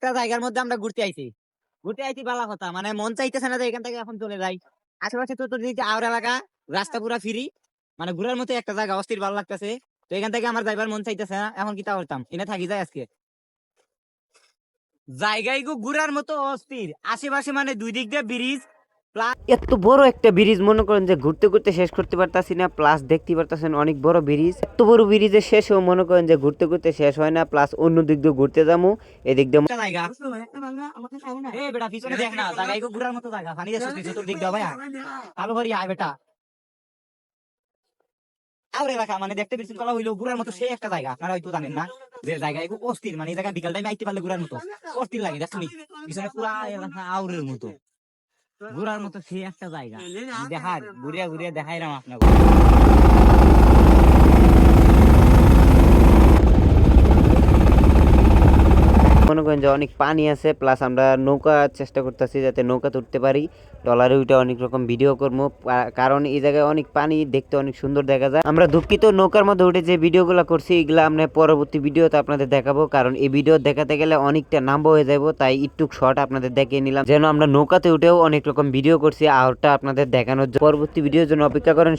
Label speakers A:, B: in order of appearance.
A: জায়গার মধ্যে আমরা ঘুরতে আইছি। ঘুরতে আইছি বালা কথা মানে মন চাইতেছে না যে এখান থেকে এখন চলে যাই। আশেপাশে তো তোর আওর এলাকা, রাস্তা পুরা ফিরি মানে ঘুরার মতো একটা জায়গা, অস্থির ভালো লাগতেছে। তো এখান থেকে আমার যাইবার মন চাইতেছে না, এখন কি তা করতাম? এনে থাকি যায় আজকে। জায়গায় গো ঘুরার মতো অস্থির, আশেপাশে মানে দুই দিক দিয়ে ব্রিজ
B: এত বড় একটা ব্রিজ মনে করেন যে ঘুরতে ঘুরতে শেষ করতে পারতাছি না প্লাস দেখতে পারতাছেন অনেক বড় ব্রিজ। এত বড় ব্রিজের শেষেও মনে করেন যে ঘুরতে ঘুরতে শেষ হয় না প্লাস অন্য দিক দিয়ে ঘুরতে যাব এদিক দিয়ে
A: একটা জায়গা। জায়গা মানে দেখতে পিছন কলা হইল ঘুরার মতো সেই একটা জায়গা। আপনারা হয়তো জানেন না যে জায়গায় খুব অস্থির মানে এই জায়গায় বিকাল টাইমে আইতে পারলে ঘুরার মতো। অস্থির লাগে দেখুন পিছনে পুরা আউরের মতো। ঘুরার মতো সেই একটা জায়গা। দেখার ঘুরিয়া ঘুরিয়া দেখাইলাম আপনাকে।
B: যে অনেক পানি আছে প্লাস আমরা নৌকা চেষ্টা করতেছি যাতে নৌকাতে উঠতে পারি। ডলারে উঠে অনেক রকম ভিডিও করব। কারণ এই জায়গায় অনেক পানি, দেখতে অনেক সুন্দর দেখা যায়। আমরা দুঃখিত, নৌকার মধ্যে উঠে যে ভিডিওগুলো করছি, এগুলো আমরা পরবর্তী ভিডিওতে আপনাদের দেখাবো। কারণ এই ভিডিও দেখাতে গেলে অনেকটা নাম্বা হয়ে যাব তাই একটু শর্ট আপনাদের দেখিয়ে নিলাম। যেন আমরা নৌকাতে উঠেও অনেক রকম ভিডিও করছি আরটা আপনাদের দেখানোর। পরবর্তী ভিডিওর জন্য অপেক্ষা করেন।